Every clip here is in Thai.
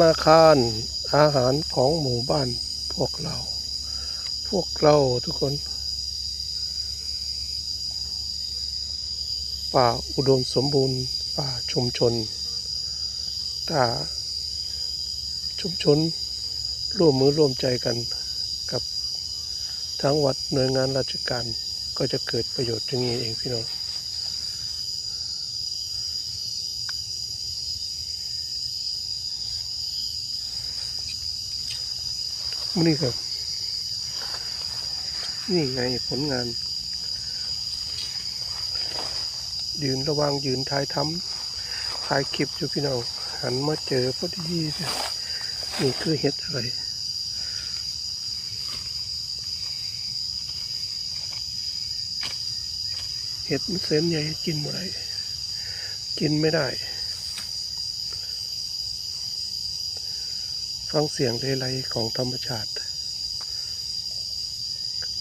นาคารอาหารของหมู่บ้านพวกเรา พวกเราทุกคน ป่าอุดมสมบูรณ์ป่าชุมชนถ้าชุมชนร่วมมือร่วมใจกันกับทั้งวัดหน่วยงานราชการก็จะเกิดประโยชน์อย่างนี้เองพี่น้อง นี่ครับนี่ไงผลงาน ยืนระวังยืนถ่ายทำถ่ายคลิปอยู่พี่น้องหันมาเจอพอดีนี่คือเห็ดอะไรเห็ดมันเส้นใหญ่กินไม่ได้กินไม่ได้ ฟังเสียงเลไลของธรรมชาติ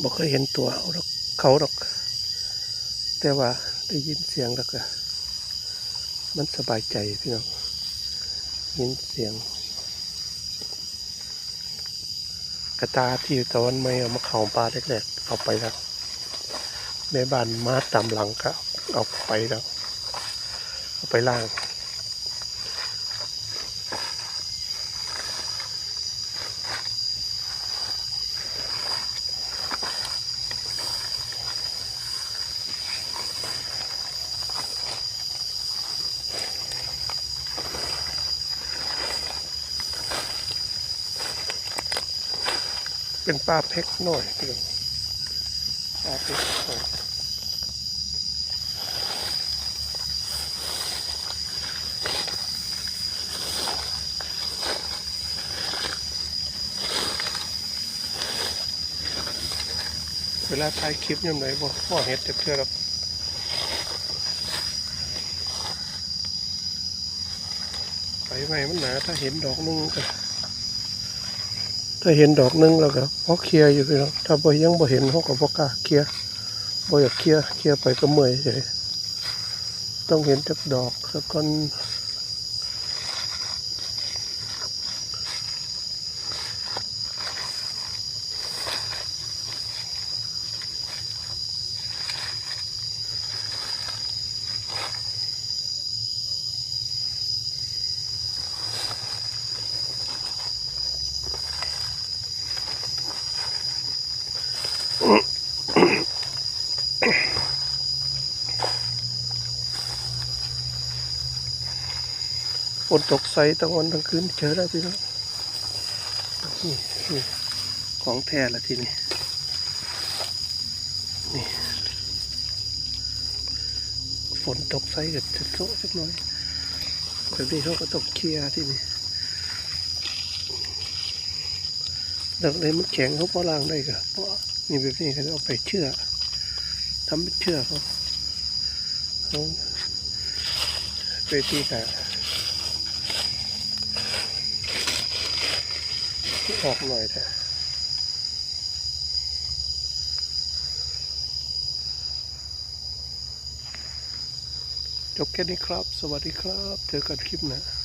บอกเคยเห็นตัวเขาหรอกเขาหรอก แต่ว่าได้ยินเสียงแล้วก็มันสบายใจพี่น้องยินเสียง กระตาที่ตะวันไม่เอามาเข่าปลาแรกๆเอาไปแล้วแม่บ้านมาตามหลังก็เอาไปแล้ว เอาไปล่าง เป็นปลาเพ็กหน่อยพี่องปลาเพ็กหน่อยเวลาถ่ายคลิปยังไงบ่พ่อเห็ดจะเพื่อหรอกไปไหมมันหนาถ้าเห็นดอกนึงก็ ถ้าเห็นดอกหนึงแล้วก็พอเคลียอยู่พี่น้องถ้าบ่ยังบ่เห็นเขาก็บ่กล้าเคลียบ่อยากเคลียเคลียไปก็เมื่อยเฉยต้องเห็นจักดอกสักคน ฝนตกใสทั้งวันทั้งคืนเจอได้พี่น้องนี่นี่ของแท้ละทีนี้นี่ฝนตกใสก็จะโซะสักหน่อยแบบนี้เขาก็ต้องเคลียร์ที่นี่ดักเลยมันแข็งเขาพอล้างได้ก็เพราะ นี่แบบนี้เขาเอาไปเชื่อทำเป็นเชื่อเขาเขาไปที่กะออกหน่อยเถอะจบแค่นี้ครับ สวัสดีครับ เจอกันคลิปหนะ